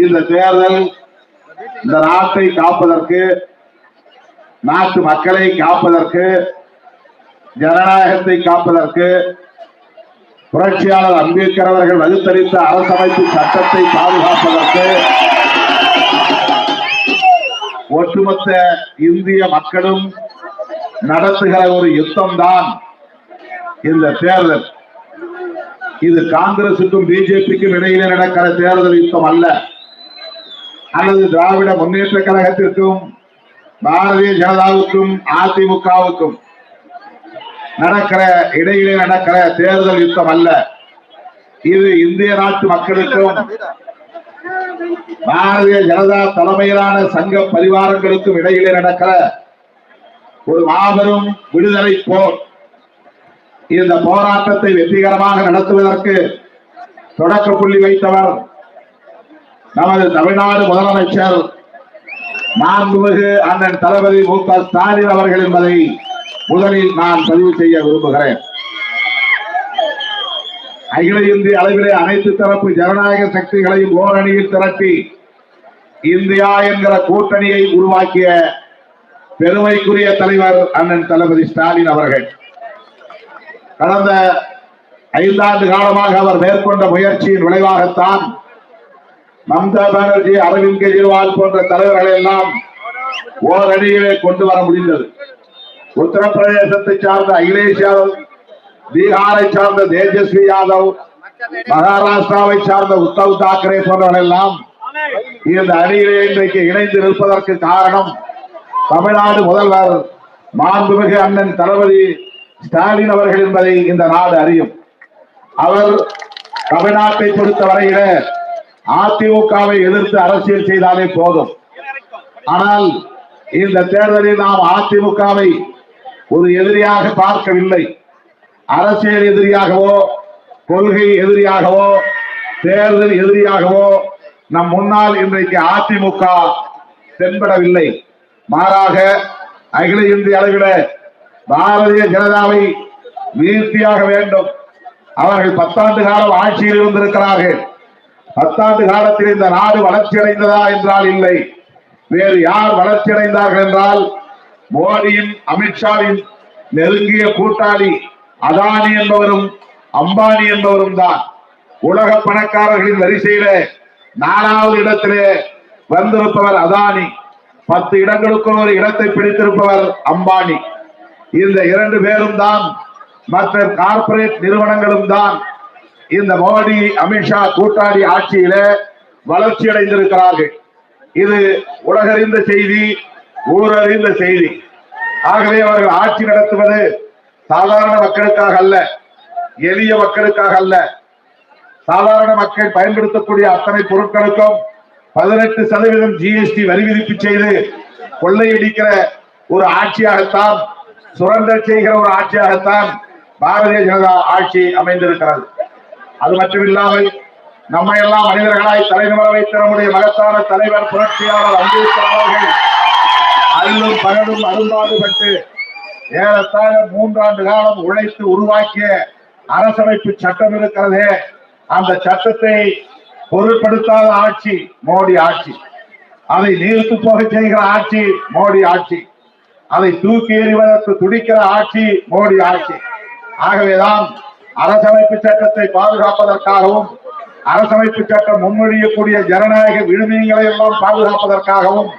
இந்த தேர்தல் இந்த நாட்டை காப்பதற்கு நாட்டு மக்களை காப்பதற்கு ஜனநாயகத்தை காப்பதற்கு புரட்சியாளர் அம்பேத்கர் அவர்கள் வகுத்தளித்த அரசமைப்பு சட்டத்தை பாதுகாப்பதற்கு ஒட்டுமொத்த இந்திய மக்களும் நடத்துகிற ஒரு யுத்தம் தான் இந்த தேர்தல். இது காங்கிரசுக்கும் பிஜேபிக்கும் இடையிலே நடக்கிற தேர்தல் யுத்தம் அல்ல. அல்லது திராவிட முன்னேற்ற கழகத்திற்கும் பாரதிய ஜனதாவுக்கும் அதிமுகவுக்கும் நடக்கிற இடையிலே நடக்கிற தேர்தல் யுத்தம் அல்ல. இது இந்திய நாட்டு மக்களுக்கும் பாரதிய ஜனதா தலைமையிலான சங்க பரிவாரங்களுக்கும் இடையிலே நடக்கிற ஒரு மாபெரும் விடுதலை போர். இந்த போராட்டத்தை வெற்றிகரமாக நடத்துவதற்கு தொடக்க புள்ளி வைத்தவர் நமது தமிழ்நாடு முதலமைச்சர் மாண்புமிகு அண்ணன் தளபதி மு க ஸ்டாலின் அவர்கள் என்பதை முதலில் நான் பதிவு செய்ய விரும்புகிறேன். அகில இந்திய அளவிலே அனைத்து தரப்பு ஜனநாயக சக்திகளையும் ஓரணியில் திரட்டி இந்தியா என்கிற கூட்டணியை உருவாக்கிய பெருமைக்குரிய தலைவர் அண்ணன் தளபதி ஸ்டாலின் அவர்கள். கடந்த ஐந்தாண்டு காலமாக அவர் மேற்கொண்ட முயற்சியின் விளைவாகத்தான் மம்தா பானர்ஜி அரவிந்த் கெஜ்ரிவால் போன்ற தலைவர்களை எல்லாம் ஓரணியிலே கொண்டு வர முடிந்தது. உத்தரப்பிரதேசத்தை சார்ந்த அகிலேஷ் யாதவ் பீகாரை சார்ந்த தேஜஸ்வி யாதவ் மகாராஷ்டிராவை சார்ந்த உத்தவ் தாக்கரே போன்றவர்கள் எல்லாம் இந்த அணியிலே இன்றைக்கு இணைந்து நிற்பதற்கு காரணம் தமிழ்நாடு முதல்வர் மாண்புமிகு அண்ணன் தளபதி ஸ்டாலின் அவர்கள் என்பதை இந்த நாடு அறியும். அவர் தமிழ்நாட்டை பொறுத்தவரையில அதிமுகவை எதிர்த்து அரசியல் செய்தாலே போதும். ஆனால் இந்த தேர்தலில் நாம் அதிமுகவை ஒரு எதிரியாக பார்க்கவில்லை. அரசியல் எதிரியாகவோ கொள்கை எதிரியாகவோ தேர்தல் எதிரியாகவோ நம் முன்னால் இன்றைக்கு அதிமுக தென்படவில்லை. மாறாக அகில இந்திய அளவில பாரதிய ஜனதாவை வீழ்த்தியாக வேண்டும். அவர்கள் பத்தாண்டு காலம் ஆட்சியில் இருந்திருக்கிறார்கள். பத்தாண்டு காலத்தில் இந்த நாடு வளர்ச்சி அடைந்ததா என்றால் இல்லை. வேறு யார் வளர்ச்சி அடைந்தார்கள் என்றால் மோடியின் அமித்ஷாவின் நெருங்கிய கூட்டாளி அதானி என்பவரும் அம்பானி என்பவரும் தான். உலக பணக்காரர்களின் வரிசையில நாலாவது இடத்திலே வந்திருப்பவர் அதானி. பத்து இடங்களுக்கும் ஒரு இடத்தை பிடித்திருப்பவர் அம்பானி. இந்த இரண்டு பேரும் தான் மற்ற கார்ப்பரேட் நிறுவனங்களும் தான் இந்த மோடி அமித்ஷா கூட்டாளி ஆட்சியில வளர்ச்சி அடைந்திருக்கிறார்கள். இது உலகறிந்த செய்தி ஊரறிந்த செய்தி. ஆகவே அவர்கள் ஆட்சி நடத்துவது சாதாரண மக்களுக்காக அல்ல எளிய மக்களுக்காக அல்ல. சாதாரண மக்கள் பயன்படுத்தக்கூடிய அத்தனை பொருட்களுக்கும் பதினெட்டு சதவீதம் ஜிஎஸ்டி வரி விதிப்பு செய்து கொள்ளையடிக்கிற ஒரு ஆட்சியாகத்தான் சுரண்டல் செய்கிற ஒரு ஆட்சியாகத்தான் பாரதிய ஜனதா ஆட்சி அமைந்திருக்கிறது. அது மட்டுமில்லாமல் நம்மை எல்லாம் மனிதர்களாய் தலைநிமர வைத்த நம்முடைய மகத்தான தலைவர் புரட்சியாளர் அம்பேத்கர் அவர்கள். அல்லும் பகலும் அரும்பாடுபட்டு ஏறத்தாழ மூன்றாண்டு காலம் உழைத்து உருவாக்கிய அரசமைப்பு சட்டம் இருக்கிறதே. அந்த சட்டத்தை பொருட்படுத்தாத ஆட்சி மோடி ஆட்சி. அதை நீர்த்து போக செய்கிற ஆட்சி மோடி ஆட்சி. அதை தூக்கி எறிவதற்கு துடிக்கிற ஆட்சி மோடி ஆட்சி. ஆகவேதான் அரசமைப்பு சட்டத்தை பாதுகாப்பதற்காகவும் அரசமைப்பு சட்டம் முன்மொழியக்கூடிய ஜனநாயக விழுமியங்களை எல்லாம் பாதுகாப்பதற்காகவும்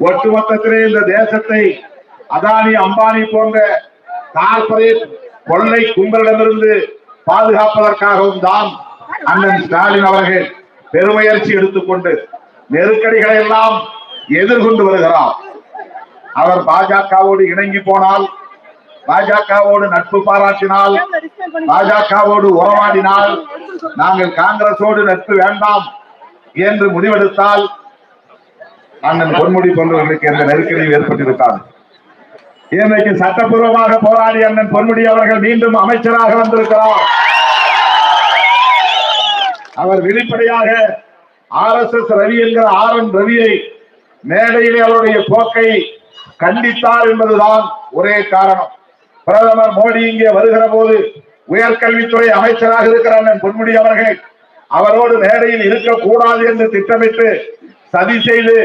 ஒட்டுமொத்தத்திலே இந்த தேசத்தை அதானி அம்பானி போன்ற கார்பரேட் கொள்ளை கும்பலிடமிருந்து பாதுகாப்பதற்காகவும் தான் அண்ணன் ஸ்டாலின் அவர்கள் பெருமுயற்சி எடுத்துக்கொண்டு நெருக்கடிகளை எல்லாம் எதிர்கொண்டு வருகிறார். அவர் பாஜகவோடு இணங்கி போனால் பாஜகவோடு நட்பு பாராட்டினால் பாஜகவோடு உறவாடினால் நாங்கள் காங்கிரசோடு நட்பு வேண்டாம் என்று முடிவெடுத்தால் அண்ணன் பொன்முடி போன்றவர்களுக்கு எந்த நெருக்கடியும் ஏற்பட்டிருக்காது. இன்றைக்கு சட்டப்பூர்வமாக போராடி அண்ணன் பொன்முடி அவர்கள் மீண்டும் அமைச்சராக வந்திருக்கிறார். அவர் வெளிப்படையாக ஆர் எஸ் எஸ் ரவி என்கிற ஆர் என் ரவியை மேடையிலே அவருடைய போக்கை கண்டித்தார் என்பதுதான் ஒரே காரணம். பிரதமர் மோடி இங்கே வருகிற போது உயர்கல்வித்துறை அமைச்சராக இருக்கிற அண்ணன் பொன்முடி அவர்கள் அவரோடு மேடையில் இருக்கக்கூடாது என்று திட்டமிட்டு சதி செய்து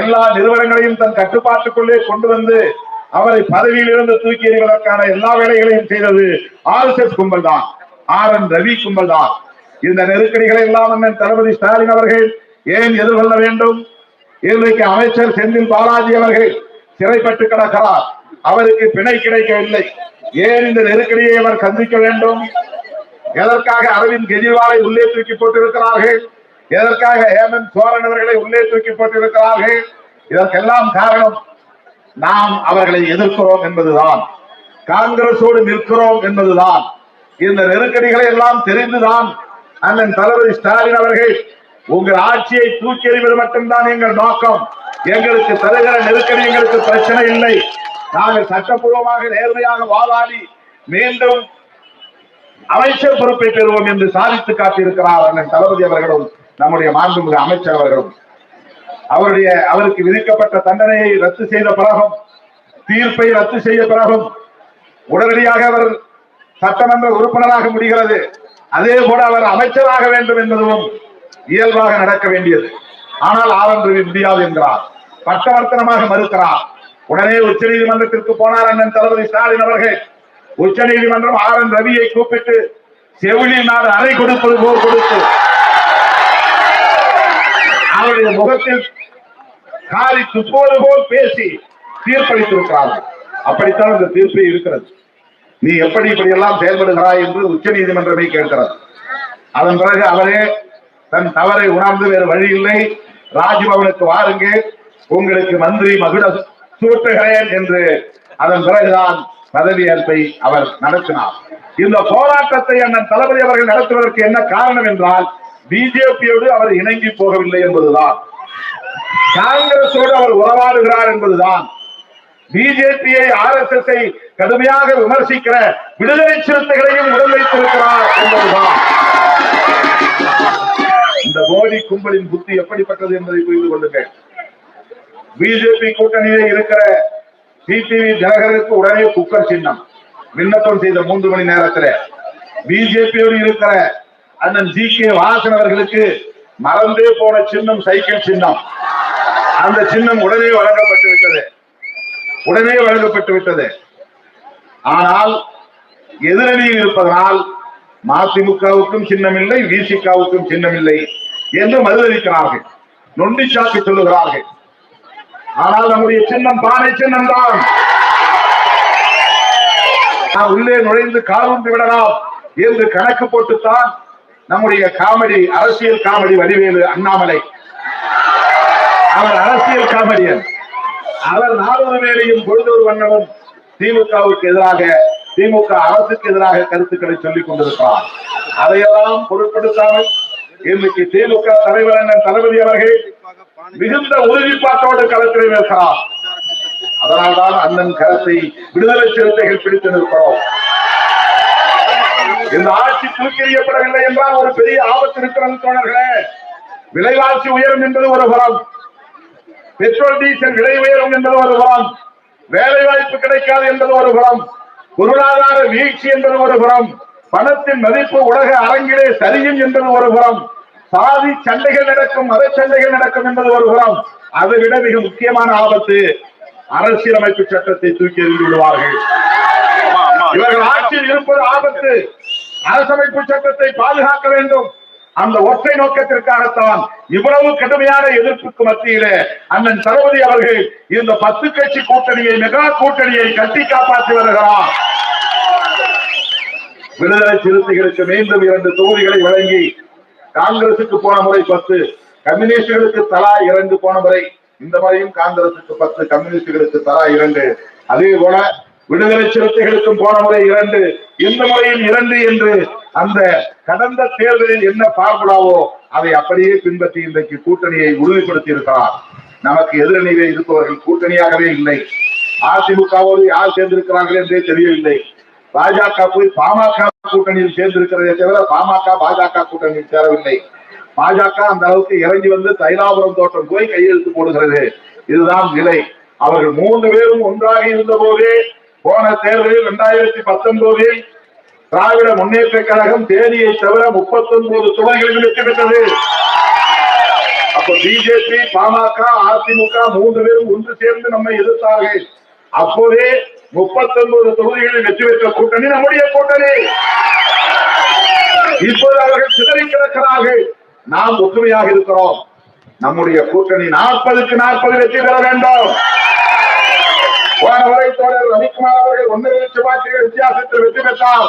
எல்லா நிறுவனங்களையும் தன் கட்டுப்பாட்டுக்குள்ளே கொண்டு வந்து அவரை பதவியில் இருந்து தூக்கி எறிவதற்கான எல்லா வேலைகளையும் செய்தது ஆர் எஸ் எஸ் கும்பல் தான் ஆர் என் ரவி கும்பல் தான் இந்த நெருக்கடிகளை எல்லாம் அண்ணன் தளபதி ஸ்டாலின் அவர்கள் ஏன் எதிர்கொள்ள வேண்டும்? இன்றைக்கு அமைச்சர் செந்தில் பாலாஜி அவர்கள் சிறைப்பட்டு கிடக்கிறார். அவருக்கு பிணை கிடைக்கவில்லை. ஏன் இந்த நெருக்கடியை அவர் சந்திக்க வேண்டும்? எதற்காக அரவிந்த் கெஜ்ரிவாலை உள்ளே தூக்கி போட்டிருக்கிறார்கள்? எதற்காக ஹேமந்த் சோரன் அவர்களை உள்ளே தூக்கி போட்டிருக்கிறார்கள்? இதற்கெல்லாம் காரணம் நாம் அவர்களை எதிர்க்கிறோம் என்பதுதான். காங்கிரசோடு நிற்கிறோம் என்பதுதான். இந்த நெருக்கடிகளை எல்லாம் தெரிந்துதான் அண்ணன் தளபதி ஸ்டாலின் அவர்கள் உங்கள் ஆட்சியை தூக்கி எறிவது மட்டும்தான் எங்கள் நோக்கம். எங்களுக்கு தருகிற நெருக்கடி எங்களுக்கு பிரச்சனை இல்லை. நாங்கள் சட்டப்பூர்வமாக நேர்மையாக வாதாடி மீண்டும் அமைச்சர் பொறுப்பை பெறுவோம் என்று சாதித்து காட்டியிருக்கிறார் அண்ணன் தளபதி அவர்களும் நம்முடைய மாண்புமிகு அமைச்சர் அவர்களும். அவருடைய அவருக்கு விதிக்கப்பட்ட தண்டனையை ரத்து செய்த பிறகும் தீர்ப்பை ரத்து செய்த பிறகும் உடனடியாக அவர் சட்டமன்ற உறுப்பினராக முடிகிறது. அதே போல அவர் அமைச்சராக வேண்டும் என்பதும் இயல்பாக நடக்க வேண்டியது. ஆனால் ஆர் முடியாது என்கிறார். பட்டவர்த்தனமாக மறுக்கிறார். உடனே உச்ச நீதிமன்றத்திற்கு போனார் அண்ணன் தளபதி ஸ்டாலின் அவர்கள். உச்ச நீதிமன்றம் ஆர் என் ரவியை கூப்பிட்டு செவிலில் நாடு அறை கொடுப்பது போல் கொடுத்து அவருடைய முகத்தில் காரி துப்போது போல் பேசி தீர்ப்பளித்திருக்கிறார்கள். அப்படித்தான் இந்த தீர்ப்பே இருக்கிறது. நீ எப்படி இப்படி எல்லாம் செயல்படுகிறாய் என்று உச்ச நீதிமன்றமே கேட்கிறது. அதன் பிறகு அவரே தன் தவறை உணர்ந்து வேறு வழி இல்லை. ராஜ்பவனுக்கு வாருங்க உங்களுக்கு மந்திரி மகுட சூட்டுகிறேன் என்று அதன் பிறகுதான் பதவியேற்பை அவர் நடத்தினார். இந்த போராட்டத்தை அண்ணன் தளபதி அவர்கள் நடத்துவதற்கு என்ன காரணம் என்றால் பிஜேபியோடு அவர் இணங்கி போகவில்லை என்பதுதான். காங்கிரசோடு அவர் உறவாடுகிறார் என்பதுதான். பிஜேபியை ஆர் எஸ் எஸ் கடுமையாக விமர்சிக்கிற விடுதலை சிறுத்தைகளையும் உடல் வைத்திருக்கிறார் என்பதுதான். இந்த மோடி கும்பலின் புத்தி எப்படிப்பட்டது என்பதை புரிந்து கொள்ளுங்கள். பிஜேபி கூட்டணியிலே இருக்கிற டிடிவி தினகருக்கு உடனே குக்கர் சின்னம். விண்ணப்பம் செய்த மூன்று மணி நேரத்தில் பிஜேபியோடு இருக்கிற அண்ணன் ஜி கே வாசன் அவர்களுக்கு மறந்தே போன சின்னம் சைக்கிள் சின்னம். அந்த சின்னம் உடனே வழங்கப்பட்டு விட்டது. உடனே வழங்கப்பட்டு விட்டது. ஆனால் எதிரணியில் இருப்பதனால் மதிமுகவுக்கும் சின்னமில்லை விசிகாவுக்கும் சின்னமில்லை என்று மறுதளிக்கிறார்கள். நொண்டி சாக்கு சொல்லுகிறார்கள். ஆனால் நம்முடைய சின்னம் பானை சின்னம் தான் நான் உள்ளே நுழைந்து காலூன்றி விடலாம் என்று கணக்கு போட்டுத்தான் நம்முடைய காமெடி அரசியல் காமெடி வடிவேலு அண்ணாமலை. அவர் அரசியல் காமெடியன். அவர் நாலொரு வேளையும் பொழுதொரு வண்ணமும் திமுகவுக்கு எதிராக திமுக அரசுக்கு எதிராக கருத்துக்களை சொல்லிக் கொண்டிருக்கிறார். அதையெல்லாம் பொருட்படுத்தாமல் இன்றைக்கு திமுக தலைவர் அண்ணன் தளபதி அவர்கள் மிகுந்த உறுதிப்பாட்டோடு களத்திலே பேசலாம் அதனால்தான் அண்ணன் கருத்தை விடுதலை சிறுத்தைகள் பிடித்து நிற்கிறோம். இந்த ஆட்சி தூக்கெறியப்படவில்லை என்றால் ஒரு பெரிய ஆபத்து இருக்கிறது தோழர்களே. விலைவாசி உயரும் என்பது ஒரு புறம். பெட்ரோல் டீசல் விலை உயரும் என்பது ஒரு புறம். வேலை வாய்ப்பு கிடைக்காது என்பது ஒரு புறம். பொருளாதார வீழ்ச்சி என்பது ஒரு புறம். பணத்தின் மதிப்பு உலக அரங்கிலே சரியும் என்பது ஒரு புறம். பாதி சண்டைகள் நடக்கும் மத சண்டைகள் நடக்கும் என்பது ஒரு அதை விட மிக முக்கியமான ஆபத்து அரசியலமைப்பு சட்டத்தை தூக்கி எறிந்து விடுவார்கள். இவர்கள் ஆட்சியில் இருப்பது ஆபத்து. அரசமைப்பு சட்டத்தை பாதுகாக்க வேண்டும். அந்த ஒற்றை நோக்கத்திற்காகத்தான் இவ்வளவு கடுமையான எதிர்ப்புக்கு மத்தியிலே அண்ணன் தளபதி அவர்கள் இந்த பத்து கட்சி கூட்டணியை மெகா கூட்டணியை கட்டி காப்பாற்றி வருகிறார். விடுதலை சிறுத்தைகளுக்கு மீண்டும் இரண்டு தொகுதிகளை வழங்கி காங்கிரசுக்கு போன முறை பத்து கம்யூனிஸ்டுகளுக்கு தலா இரண்டு போன முறை. இந்த முறையும் காங்கிரசுக்கு பத்து கம்யூனிஸ்டுகளுக்கு தலா இரண்டு. அதே போல விடுதலை சிறுத்தைகளுக்கும் போன முறை இரண்டு இந்த முறையும் இரண்டு என்று அந்த கடந்த தேர்தலில் என்ன பார்முலாவோ அதை அப்படியே பின்பற்றி இன்றைக்கு கூட்டணியை உறுதிப்படுத்தி இருக்கிறார் நமக்கு எதிரணியிலே இருப்பவர்கள் கூட்டணியாகவே இல்லை. அதிமுகவோடு யார் சேர்ந்திருக்கிறார்கள் என்றே தெரியவில்லை. பாஜக போய் பாமக கூட்டணியில் சேர்ந்திருக்கிறதே தவிர பாமக பாஜக கூட்டணியில் சேரவில்லை. பாஜக அந்த அளவுக்கு இறங்கி வந்து தைலாபுரம் தோட்டம் போய் கையெழுத்து போடுகிறது. இதுதான் நிலை. அவர்கள் மூன்று பேரும் ஒன்றாக இருந்த போதே போன தேர்தலில் இரண்டாயிரத்தி பத்தொன்பதில் திராவிட முன்னேற்ற கழகம் தேனியை தவிர 39 தொகுதிகளில் வெற்றி பெற்றது. அப்ப பிஜேபி பாமக அதிமுக மூன்று பேரும் ஒன்று சேர்ந்து நம்மை எதிர்த்தார்கள். அப்போதே 39 தொகுதிகளில் வெற்றி பெற்ற கூட்டணி நம்முடைய கூட்டணி. இப்போது அவர்கள் சிதறி கிடக்கிறார்கள். நாம் ஒற்றுமையாக இருக்கிறோம். நம்முடைய கூட்டணி நாற்பதுக்கு நாற்பது வெற்றி பெற வேண்டும். போனவரை தோழர் ரவிக்குமார் அவர்கள் ஒன்றரை லட்சம் வாக்குகள் வித்தியாசத்தில் வெற்றி பெற்றார்.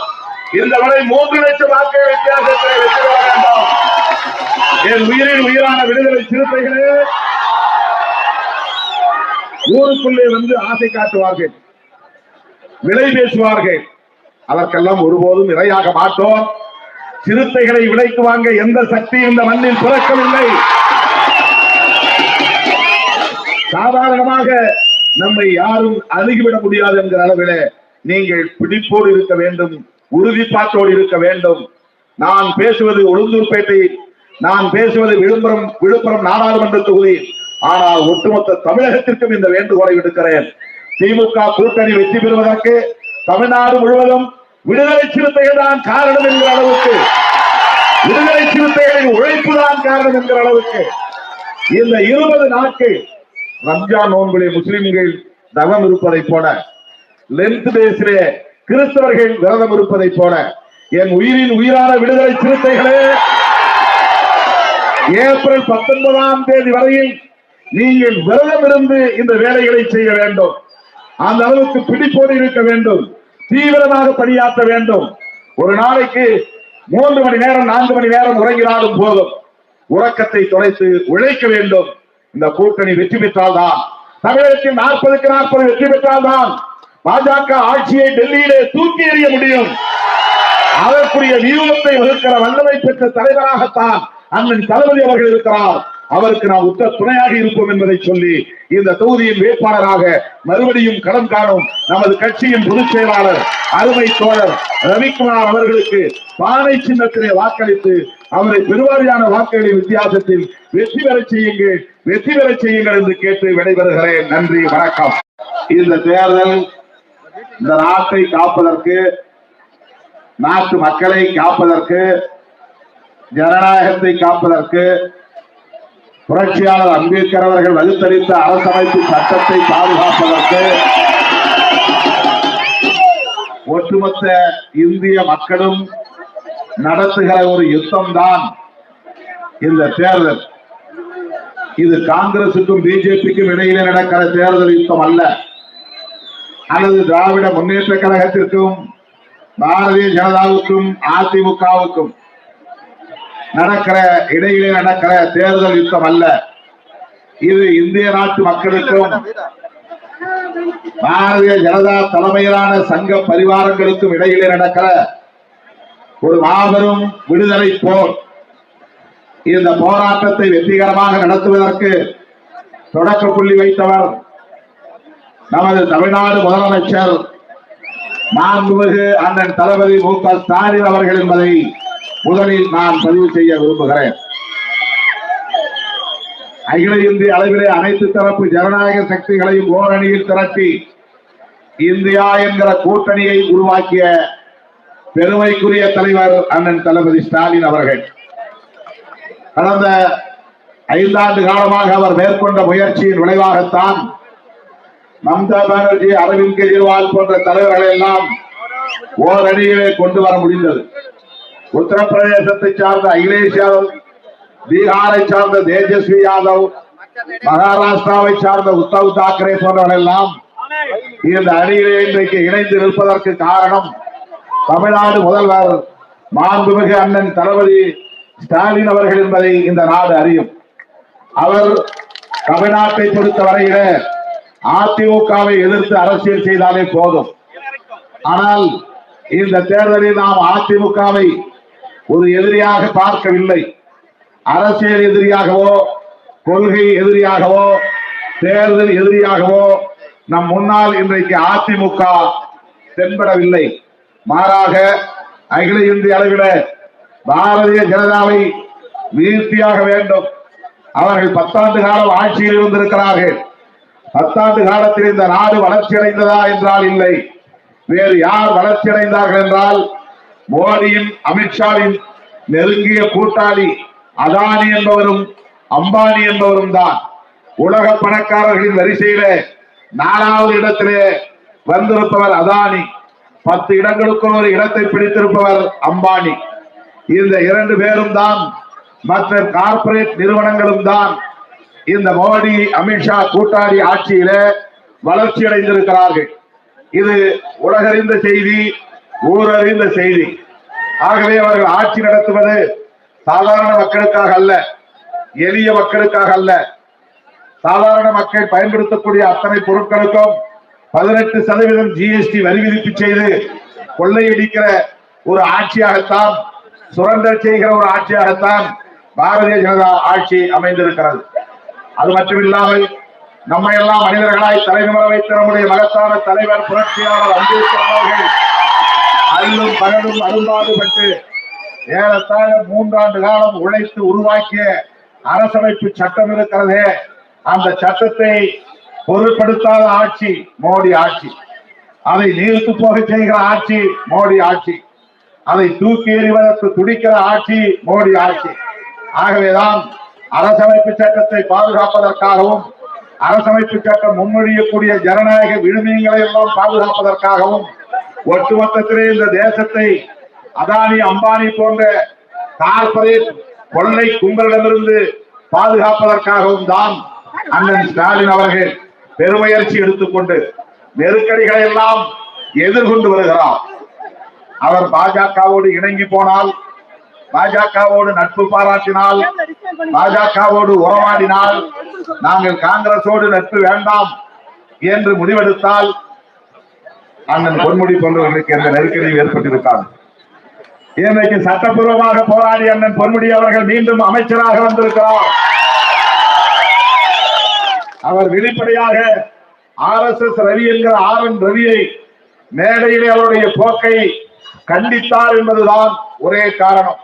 இந்த முறை மூன்று லட்சம் வாக்குகள் வித்தியாசத்தில் வெற்றி பெற வேண்டும். என் உயிரின் உயிரான விடுதலை சிறுத்தைகளே ஊருக்குள்ளே வந்து ஆசை காட்டுவார்கள். விலை பேசுவார்கள். அதற்கெல்லாம் ஒருபோதும் இரையாக மாட்டோம். சிறுத்தைகளை விலைக்கு வாங்க எந்த சக்தி இந்த மண்ணில் பிறக்கவில்லை. சாதாரணமாக நம்மை யாரும் அணுகிவிட முடியாது என்கிற அளவில் நீங்கள் பிடிப்போடு இருக்க வேண்டும் உறுதிப்பாட்டோடு இருக்க வேண்டும். நான் பேசுவது உளுந்தூர்பேட்டை நான் பேசுவது விழுப்புரம் விழுப்புரம் நாடாளுமன்ற தொகுதி. ஆனால் ஒட்டுமொத்த தமிழகத்திற்கும் இந்த வேண்டுகோளை விடுக்கிறேன். திமுக கூட்டணி வெற்றி பெறுவதற்கு தமிழ்நாடு முழுவதும் விடுதலை சிறுத்தைகள் தான் காரணம் என்கிற அளவுக்கு. விடுதலை சிறுத்தைகளின் உழைப்பு தான் காரணம் என்கிற அளவுக்கு. இந்த இருபது நாட்கள் ரம்ஜான் நோன்பிலே முஸ்லிம்கள் தவம் இருப்பதை போல லென்த் டேஸிலே கிறிஸ்தவர்கள் விரதம் இருப்பதை போல என் உயிரின் உயிரான விடுதலை சிறுத்தைகளே ஏப்ரல் பத்தொன்பதாம் தேதி வரையில் நீங்கள் விரதம் இருந்து இந்த வேலைகளை செய்ய வேண்டும். அந்த அளவுக்கு பிடிப்போடு இருக்க வேண்டும். தீவிரமாக பணியாற்ற வேண்டும். ஒரு நாளைக்கு மூன்று மணி நேரம் நான்கு மணி நேரம் உறங்கினாலும் போதும். உறக்கத்தை தொலைத்து உழைக்க வேண்டும். இந்த கூட்டணி வெற்றி பெற்றால்தான். தமிழகத்தில் நாற்பதுக்கு நாற்பது வெற்றி பெற்றால்தான். பாஜக ஆட்சியை டெல்லியிலே தூக்கி எறிய முடியும். அதற்குரிய வியூகத்தை வகுக்கிற வல்லமை பெற்ற தலைவராகத்தான் அண்ணன் தளபதி அவர்கள் இருக்கிறார். அவருக்கு நாம் உத்த துணையாக இருப்போம் என்பதை சொல்லி இந்த தொகுதியின் வேட்பாளராக மறுபடியும் களம் காணும் நமது கட்சியின் பொதுச் செயலாளர் அருமை தோழர் ரவிக்குமார் அவர்களுக்கு பானை சின்னத்திலே வாக்களித்து அவரை பெருவாரியான வாக்குகளின் வித்தியாசத்தில் வெற்றி பெற செய்யுங்கள் வெற்றி பெற செய்யுங்கள் என்று கேட்டு விடைபெறுகிறேன். நன்றி வணக்கம். இந்த தேர்தல் இந்த நாட்டை காப்பதற்கு நாட்டு மக்களை காப்பதற்கு ஜனநாயகத்தை காப்பதற்கு புரட்சியாளர் அம்பேத்கர் அவர்கள் வகுத்தளித்த அரசமைப்பு சட்டத்தை பாதுகாப்பதற்கு ஒட்டுமொத்த இந்திய மக்களும் நடத்துகிற ஒரு யுத்தம் தான் இந்த தேர்தல். இது காங்கிரசுக்கும் பிஜேபிக்கும் இடையிலே நடக்கிற தேர்தல் யுத்தம் அல்ல. அல்லது திராவிட முன்னேற்ற கழகத்திற்கும் பாரதிய ஜனதாவுக்கும் அதிமுகவுக்கும் நடக்கிற இடையிலே நடக்கிற தேர்தல் யுத்தம் அல்ல. இது இந்திய நாட்டு மக்களுக்கும் பாரதிய ஜனதா தலைமையிலான சங்க பரிவாரங்களுக்கும் இடையிலே நடக்கிற ஒரு மாபெரும் விடுதலை போர். இந்த போராட்டத்தை வெற்றிகரமாக நடத்துவதற்கு தொடக்க புள்ளி வைத்தவர் நமது தமிழ்நாடு முதலமைச்சர் மாண்புமிகு அண்ணன் தளபதி மு க ஸ்டாலின் அவர்கள் என்பதை முதலில் நான் பதிவு செய்ய விரும்புகிறேன். அகில இந்திய அளவிலே அனைத்து தரப்பு ஜனநாயக சக்திகளையும் ஓரணியில் திரட்டி இந்தியா என்கிற கூட்டணியை உருவாக்கிய பெருமைக்குரிய தலைவர் அண்ணன் தளபதி ஸ்டாலின் அவர்கள். கடந்த ஐந்தாண்டு காலமாக அவர் மேற்கொண்ட முயற்சியின் விளைவாகத்தான் மம்தா பானர்ஜி அரவிந்த் கெஜ்ரிவால் போன்ற தலைவர்களை எல்லாம் ஓரணியிலே கொண்டு வர முடிந்தது. உத்தரப்பிரதேசத்தை சார்ந்த அகிலேஷ் யாதவ் பீகாரை சார்ந்த தேஜஸ்வி யாதவ் மகாராஷ்டிராவை சார்ந்த உத்தவ் தாக்கரே போன்றவர்கள் எல்லாம் இந்த அணியிலே இன்றைக்கு இணைந்து நிற்பதற்கு காரணம் தமிழ்நாடு முதல்வர் மாண்புமிகு அண்ணன் தளபதி ஸ்டாலின் அவர்கள் என்பதை இந்த நாடு அறியும் அவர் தமிழ்நாட்டை பொறுத்தவரையில அதிமுகவை எதிர்த்து அரசியல் செய்தாலே போதும் ஆனால் இந்த தேர்தலில் நாம் அதிமுகவை ஒரு எதிரியாக பார்க்கவில்லை. அரசியல் எதிரியாகவோ கொள்கை எதிரியாகவோ தேர்தல் எதிரியாகவோ நம் முன்னால் இன்றைக்கு அதிமுக தென்படவில்லை. மாறாக அகில இந்திய அளவில பாரதிய ஜனதாவை வீழ்த்தியாக வேண்டும். அவர்கள் பத்தாண்டு காலம் ஆட்சியில் இருந்திருக்கிறார்கள். பத்தாண்டு காலத்தில் இந்த நாடு வளர்ச்சி அடைந்ததா என்றால் இல்லை. வேறு யார் வளர்ச்சி அடைந்தார்கள் என்றால் மோடியின் அமித்ஷாவின் நெருங்கிய கூட்டாளி அதானி என்பவரும் அம்பானி என்பவரும் தான். உலக பணக்காரர்களின் வரிசையில நாலாவது இடத்திலே வந்திருப்பவர் அதானி. பத்து இடங்களுக்கும் ஒரு இடத்தை பிடித்திருப்பவர் அம்பானி. இந்த இரண்டு பேரும் தான் மற்ற கார்ப்பரேட் நிறுவனங்களும் தான் இந்த மோடி அமித்ஷா கூட்டாளி ஆட்சியில வளர்ச்சி அடைந்திருக்கிறார்கள் இது உலகறிந்த செய்தி. ஊரறிந்த செய்தி. ஆகவே அவர்கள் ஆட்சி நடத்துவது சாதாரண மக்களுக்காக அல்ல எளிய மக்களுக்காக அல்ல. சாதாரண மக்கள் பயன்படுத்தக்கூடிய அத்தனை பொருட்களுக்கும் பதினெட்டு சதவீதம் ஜிஎஸ்டி வரி விதிப்பு செய்து கொள்ளையடிக்கிற ஒரு ஆட்சியாகத்தான் சுரண்டல் செய்கிற ஒரு ஆட்சியாகத்தான் பாரதிய ஜனதா ஆட்சி அமைந்திருக்கிறது. அது மட்டுமில்லாமல் நம்ம எல்லாம் மனிதர்களாய் தலைநிமர வைத்த நம்முடைய மகத்தான தலைவர் புரட்சியாளர் அம்பேத்கர் அவர்கள் அல்லும் பகலும் அரும்பாடுபட்டு ஏறத்தாழ மூன்றாண்டு காலம் உழைத்து உருவாக்கிய அரசமைப்பு சட்டம் இருக்கிறது. அந்த சட்டத்தை பொருட்படுத்தாத ஆட்சி மோடி ஆட்சி. அதை நீர்த்து போக செய்கிற ஆட்சி மோடி ஆட்சி. அதை தூக்கி எறிவதற்கு துடிக்கிற ஆட்சி மோடி ஆட்சி. ஆகவேதான் அரசமைப்பு சட்டத்தை பாதுகாப்பதற்காகவும் அரசமைப்பு சட்டம் முன்மொழியக்கூடிய ஜனநாயக விழுமியங்களை எல்லாம் பாதுகாப்பதற்காகவும் ஒட்டுமொத்தத்திலே இந்த தேசத்தை அதானி அம்பானி போன்ற கார்பரேட் கொள்ளை கும்பலிடமிருந்து பாதுகாப்பதற்காகவும் தான் அண்ணன் ஸ்டாலின் அவர்கள் பெருமுயற்சி எடுத்துக்கொண்டு நெருக்கடிகளை எல்லாம் எதிர்கொண்டு வருகிறார். அவர் பாஜகவோடு இணங்கி போனால் பாஜகவோடு நட்பு பாராட்டினால் பாஜகவோடு உறவாடினால் நாங்கள் காங்கிரஸோடு நட்பு வேண்டாம் என்று முடிவெடுத்தால் அண்ணன் பொன்முடி போன்றவர்களுக்கு எந்த நெருக்கடியும் ஏற்பட்டிருக்காது. இன்றைக்கு சட்டப்பூர்வமாக போராடி அண்ணன் பொன்முடி அவர்கள் மீண்டும் அமைச்சராக வந்திருக்கிறார். அவர் வெளிப்படையாக ஆர் எஸ் எஸ் ரவி என்கிற ஆர் என் ரவியை மேடையிலே அவருடைய போக்கை கண்டித்தார் என்பதுதான் ஒரே காரணம்.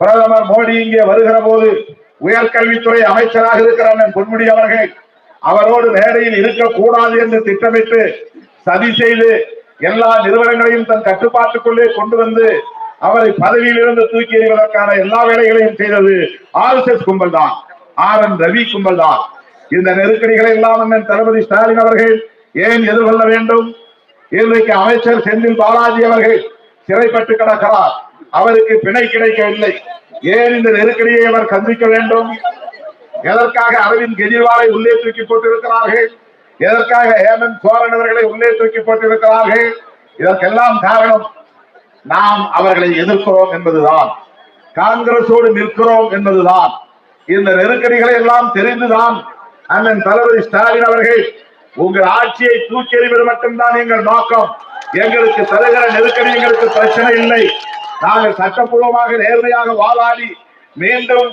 பிரதமர் மோடி இங்கே வருகிற போது உயர்கல்வித்துறை அமைச்சராக இருக்கிற அண்ணன் பொன்முடி அவர்கள் அவரோடு மேடையில் இருக்கக்கூடாது என்று திட்டமிட்டு சதி செய்து எல்லா நிறுவனங்களையும் தன் கட்டுப்பாட்டுக்குள்ளே கொண்டு வந்து அவரை பதவியில் இருந்து தூக்கி எறிவதற்கான எல்லா வேலைகளையும் செய்தது ஆர் எஸ் எஸ் கும்பல் தான் ஆர் என் ரவி கும்பல் தான் இந்த நெருக்கடிகளை எல்லாம் அண்ணன் தளபதி ஸ்டாலின் அவர்கள் ஏன் எதிர்கொள்ள வேண்டும்? இன்றைக்கு அமைச்சர் செந்தில் பாலாஜி அவர்கள் சிறைப்பட்டு கிடக்கிறார். அவருக்கு பிணை கிடைக்கவில்லை ஏன் இந்த நெருக்கடியை அவர் சந்திக்க வேண்டும்? எதற்காக அரவிந்த் கெஜ்ரிவாலை உள்ளே தூக்கி போட்டிருக்கிறார்கள்? எதற்காக ஹேமந்த் சோரன் அவர்களை உள்ளே தூக்கி போட்டிருக்கிறார்கள்? இதற்கெல்லாம் காரணம் நாம் அவர்களை எதிர்க்கிறோம் என்பதுதான். காங்கிரசோடு நிற்கிறோம் என்பதுதான். இந்த நெருக்கடிகளை எல்லாம் தெரிந்துதான் அண்ணன் தளபதி ஸ்டாலின் அவர்கள் உங்கள் ஆட்சியை தூக்கி எறிவது மட்டும்தான் எங்கள் நோக்கம். எங்களுக்கு தருகிற நெருக்கடி எங்களுக்கு பிரச்சனை இல்லை. நாங்கள் சட்டப்பூர்வமாக நேர்மையாக வாதாடி மீண்டும்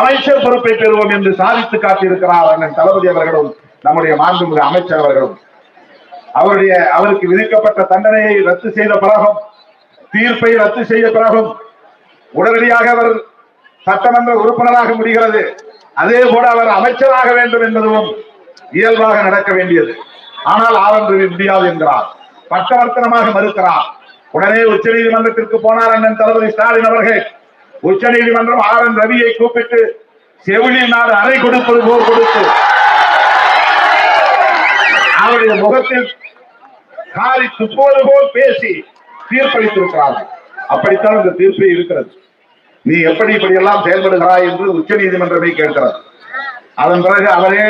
அமைச்சர் பொறுப்பை பெறுவோம் என்று சாதித்து காட்டியிருக்கிறார் அண்ணன் தளபதி அவர்களும். நம்முடைய மாண்புமிகு அமைச்சர் அவர்களும் அவருடைய அவருக்கு விதிக்கப்பட்ட தண்டனையை ரத்து செய்த பிறகும் தீர்ப்பை ரத்து செய்த பிறகும் உடனடியாக அவர் சட்டமன்ற உறுப்பினராக முடிகிறது. அதே போல அவர் அமைச்சராக வேண்டும் என்பதும் இயல்பாக நடக்க வேண்டியது. ஆனால் ஆரம்பி முடியாது என்கிறார். பட்டவர்த்தனமாக மறுக்கிறார். உடனே உச்ச நீதிமன்றத்திற்கு போனார் அண்ணன் தளபதி ஸ்டாலின் அவர்கள். உச்ச நீதிமன்றம் ஆர் என் ரவியை கூப்பிட்டு செவிலி நாடு அறை கொடுப்பது போர் கொடுத்து அவருடைய முகத்தில் காரி துப்புவது போல் பேசி தீர்ப்பளித்திருக்கிறார்கள் அப்படித்தான் இந்த தீர்ப்பு இருக்கிறது. நீ எப்படி இப்படியெல்லாம் செயல்படுகிறாய் என்று உச்ச நீதிமன்றமே கேட்கிறது. அதன் பிறகு அவரே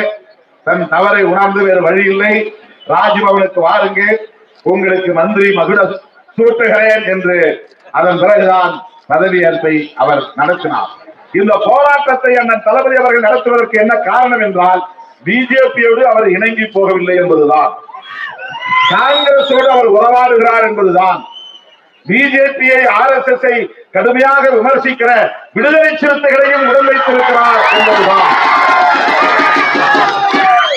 தன் தவறை உணர்ந்து வேறு வழி இல்லை. ராஜ்பவனுக்கு வாருங்க உங்களுக்கு மந்திரி மகுட சூட்டுகிறேன் என்று அதன் பிறகுதான் பதவியேற்பை அவர் நடத்தினார். இந்த போராட்டத்தை அண்ணன் தளபதி அவர்கள் நடத்துவதற்கு என்ன காரணம் என்றால் பிஜேபியோடு அவர் இணங்கி போகவில்லை என்பதுதான். காங்கிரஸோடு அவர் உறவாடுகிறார் என்பதுதான். பிஜேபியை ஆர் எஸ் எஸ் கடுமையாக விமர்சிக்கிற விடுதலை சிறுத்தைகளையும் உடன் வைத்திருக்கிறார் என்பதுதான்.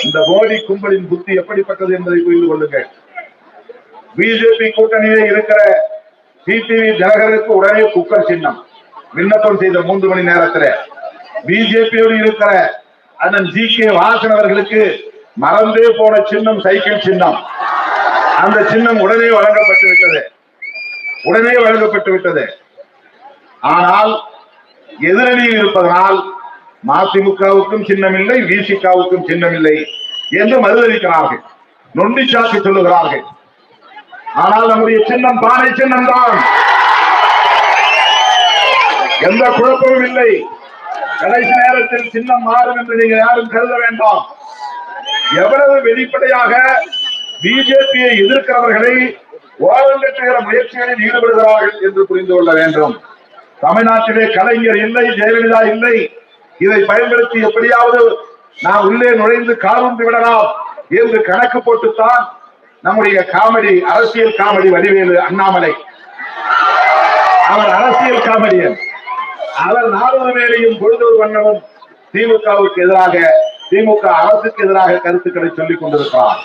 இந்த மோடி கும்பலின் புத்தி எப்படிப்பட்டது என்பதை புரிந்து கொள்ளுங்கள். பிஜேபி கூட்டணியிலே இருக்கிற டிடிவி ஜனகருக்கு உடனே குக்கர் சின்னம். விண்ணப்பம் செய்த மூன்று மணி நேரத்தில். பிஜேபியோடு இருக்கிற அண்ணன் ஜி கே வாசன் அவர்களுக்கு மறந்தே போன சின்னம் சைக்கிள் சின்னம். அந்த சின்னம் உடனே வழங்கப்பட்டு விட்டது. உடனே வழங்கப்பட்டு விட்டது. ஆனால் எதிரணியில் இருப்பதனால் மதிமுகவுக்கும் சின்னமில்லை விசிகாவுக்கும் சின்னமில்லை என்று மறுதளிக்கிறார்கள். நொண்டி சாக்கு சொல்லுகிறார்கள். ஆனால் நம்முடைய சின்னம் பானை சின்னம் தான் எந்த குழப்பமும் இல்லை. கடைசி நேரத்தில் சின்னம் மாறும் என்று நீங்கள் யாரும் கருத வேண்டாம். எவ்வளவு வெளிப்படையாக பிஜேபியை எதிர்க்கிறவர்களை ஓரங்கட்டுகிற முயற்சிகளில் ஈடுபடுகிறார்கள் என்று புரிந்து கொள்ள வேண்டும். தமிழ்நாட்டிலே கலைஞர் இல்லை ஜெயலலிதா இல்லை. இதை பயன்படுத்தி எப்படியாவது நான் உள்ளே நுழைந்து காலூன்றி விடலாம் என்று கணக்கு போட்டுத்தான் நம்முடைய காமெடி அரசியல் காமெடி வடிவேலு அண்ணாமலை. அவர் அரசியல் காமெடியன். அவர் நாலொரு வேளையும் பொழுதொரு வண்ணமும் திமுகவுக்கு எதிராக திமுக அரசுக்கு எதிராக கருத்துக்களை சொல்லிக் கொண்டிருக்கிறார்.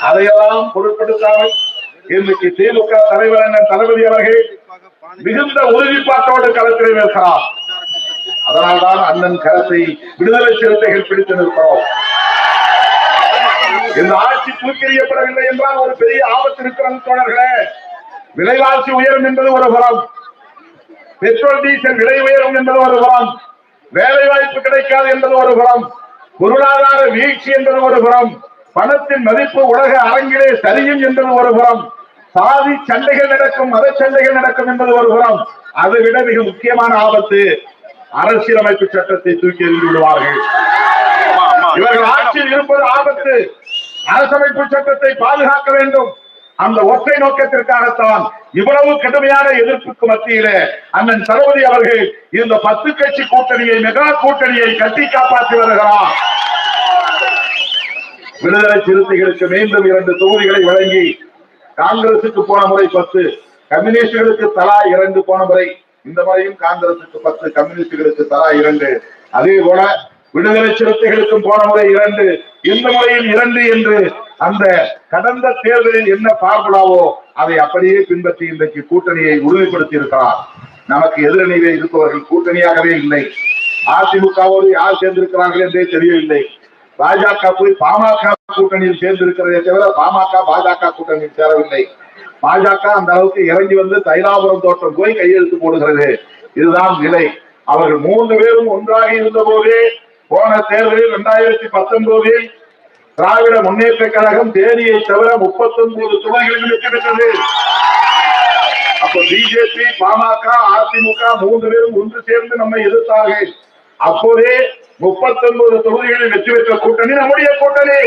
அதையெல்லாம் பொருட்படுத்தாமல் இன்னைக்கு திமுக தலைவர் என்ன தளபதி அவர்கள் மிகுந்த உறுதிப்பாட்டோடு களத்தில் நிற்கிறார். அதனால்தான் அண்ணன் கருத்தை விடுதலை சிறுத்தைகள் பிடித்து நிற்கிறோம். இந்த ஆட்சி தூக்கெறியப்படவில்லை என்றால் ஒரு பெரிய ஆபத்து இருக்கிறது தோழர்களே. விலைவாசி உயரும் என்பது ஒரு புறம். பெட்ரோல் டீசல் விலை உயரும் என்பது ஒரு புறம் வேலை வாய்ப்பு கிடைக்காது என்பது ஒரு புறம் பொருளாதார வீழ்ச்சி என்பது ஒரு புறம் பணத்தின் மதிப்பு உலக அரங்கிலே சரியும் என்பது ஒரு புறம் சாதி சண்டைகள் நடக்கும் மத சண்டைகள் நடக்கும் என்பது ஒரு புறம். அதை விட மிக முக்கியமான ஆபத்து அரசியலமைப்பு சட்டத்தை தூக்கி எறிந்து விடுவார்கள். இவர்கள் ஆட்சியில் இருப்பது ஆபத்து. அரசமைப்பு சட்டத்தை பாதுகாக்க வேண்டும். அந்த ஒற்றை நோக்கத்திற்காகத்தான் இவ்வளவு கடுமையான எதிர்ப்புக்கு மத்தியிலே அண்ணன் சரோதி அவர்கள் இந்த பத்து கட்சி கூட்டணியை மெகா கூட்டணியை கட்டி காப்பாற்றி வருகிறார். விடுதலை சிறுத்தைகளுக்கு மீண்டும் இரண்டு தொகுதிகளை வழங்கி காங்கிரசுக்கு போன முறை பத்து கம்யூனிஸ்டுகளுக்கு தலா இரண்டு போன முறை. இந்த முறையும் காங்கிரசுக்கு பத்து கம்யூனிஸ்டுகளுக்கு தலா இரண்டு. அதே போல விடுதலை சிறுத்தைகளுக்கும் போன முறை இரண்டு இந்த முறையும் இரண்டு என்று அந்த கடந்த தேர்தலில் என்ன பார்முலாவோ அதை அப்படியே பின்பற்றி இன்றைக்கு கூட்டணியை உறுதிப்படுத்தி இருக்கிறார் நமக்கு எதிரணியிலே இருப்பவர்கள் கூட்டணியாகவே இல்லை. அதிமுகவோடு யார் சேர்ந்திருக்கிறார்கள் என்றே தெரியவில்லை. பாஜக போய் பாமக கூட்டணியில் சேர்ந்திருக்கிறதே தவிர பாமக பாஜக கூட்டணியில் சேரவில்லை. பாஜக அந்த அளவுக்கு இறங்கி வந்து தைலாபுரம் தோட்டம் போய் கையெழுத்து போடுகிறது. இதுதான் நிலை. அவர்கள் மூன்று பேரும் ஒன்றாக இருந்த போதே போன தேர்தலில் இரண்டாயிரத்தி பத்தொன்பதில் திராவிட முன்னேற்ற கழகம் தேனியை தவிர முப்பத்தி ஒன்பது தொகுதிகளில் வெற்றி பெற்றது. அப்ப பிஜேபி பாமக அதிமுக மூன்று பேரும் ஒன்று சேர்ந்து நம்மை எதிர்த்தார்கள். அப்போதே முப்பத்தி ஒன்பது தொகுதிகளில் வெற்றி பெற்ற கூட்டணி நம்முடைய கூட்டணி.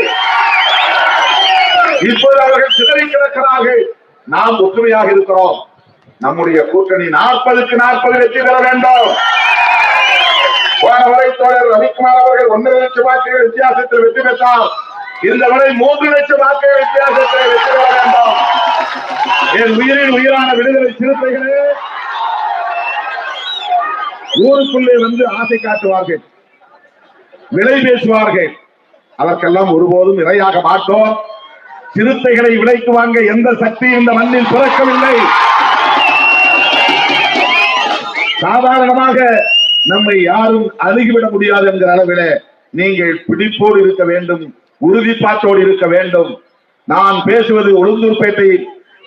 இப்போது அவர்கள் சிதறி கிடக்கிறார்கள். நாம் ஒற்றுமையாக இருக்கிறோம். நம்முடைய கூட்டணி நாற்பதுக்கு நாற்பது வெற்றி பெற வேண்டும். போன வரை தோழர் ரவிக்குமார் அவர்கள் ஒன்றரை லட்சம் வாக்குகள் வித்தியாசத்தில் வெற்றி பெற்றார். இந்த முறை மூன்று லட்சம் வாக்குகள் வித்தியாசத்தை வெற்றி பெற வேண்டும் என் உயிரின் உயிரான விடுதலை சிறுத்தைகளே ஊருக்குள்ளே வந்து ஆசை காட்டுவார்கள் விலை பேசுவார்கள். அதற்கெல்லாம் ஒருபோதும் இரையாக மாட்டோம். சிறுத்தைகளை விலைக்கு வாங்க எந்த சக்தியும் இந்த மண்ணில் பிறக்கவில்லை சாதாரணமாக நம்மை யாரும் அணுகிவிட முடியாது என்கிற அளவில் நீங்கள் பிடிப்போடு இருக்க வேண்டும். உறுதிப்பாட்டோடு இருக்க வேண்டும். நான் பேசுவது உளுந்தூர்பேட்டை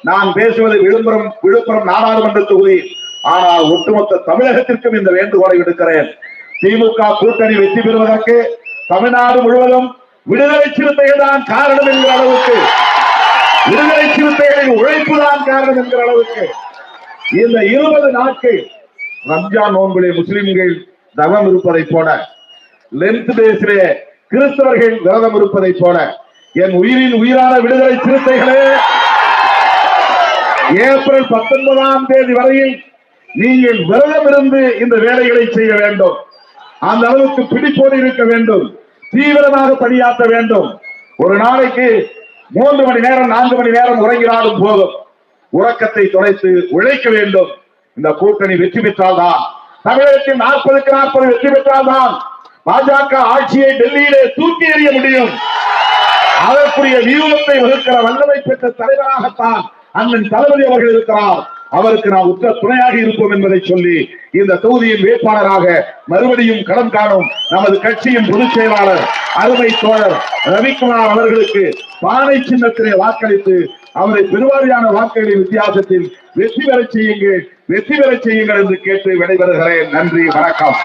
நான் பேசுவது விழுப்புரம் விழுப்புரம் நாடாளுமன்ற தொகுதி. ஆனால் ஒட்டுமொத்த தமிழகத்திற்கும் இந்த வேண்டுகோளை விடுக்கிறேன். திமுக கூட்டணி வெற்றி பெறுவதற்கு தமிழ்நாடு முழுவதும் விடுதலை சிறுத்தைகள் தான் காரணம் என்கிற அளவுக்கு விடுதலை சிறுத்தைகளின் உழைப்பு தான் காரணம் என்கிற அளவுக்கு இந்த இருபது நாட்கள் ரம்ஜான் நோன்பிலே முஸ்லிம்கள் தவம் இருப்பதை போல லென்த் டேஸிலே கிறிஸ்தவர்கள் விரதம் இருப்பதை போல என் உயிரின் உயிரான விடுதலை சிறுத்தைகளே ஏப்ரல் பத்தொன்பதாம் தேதி வரையில் நீங்கள் விரதம் இருந்து இந்த வேலைகளை செய்ய வேண்டும். அந்த அளவுக்கு பிடிப்போடு இருக்க வேண்டும். தீவிரமாக பணியாற்ற வேண்டும். ஒரு நாளைக்கு மூன்று மணி நேரம் நான்கு மணி நேரம் உறங்கினாலும் போதும். உறக்கத்தை தொலைத்து உழைக்க வேண்டும். இந்த கூட்டணி வெற்றி பெற்றால்தான். தமிழகத்தில் நாற்பதுக்கு நாற்பது வெற்றி பெற்றால்தான். பாஜக ஆட்சியை டெல்லியிலே தூக்கி எறிய முடியும். அதற்குரிய வியூகத்தை வகுக்கிற வல்லமை பெற்ற தலைவராகத்தான் அண்ணன் தளபதி அவர்கள் இருக்கிறார். அவருக்கு நாம் உற்ற துணையாக இருப்போம் என்பதை சொல்லி இந்த தொகுதியின் வேட்பாளராக மறுபடியும் களம் காணும் நமது கட்சியின் பொதுச் செயலாளர் அருமை தோழர் ரவிக்குமார் அவர்களுக்கு பானை சின்னத்திலே வாக்களித்து அவரை பெருவாரியான வாக்குகளின் வித்தியாசத்தில் வெற்றி பெறச் செய்யுங்கள் வெற்றி பெறச் செய்யுங்கள் என்று கேட்டு விடைபெறுகிறேன். நன்றி வணக்கம்.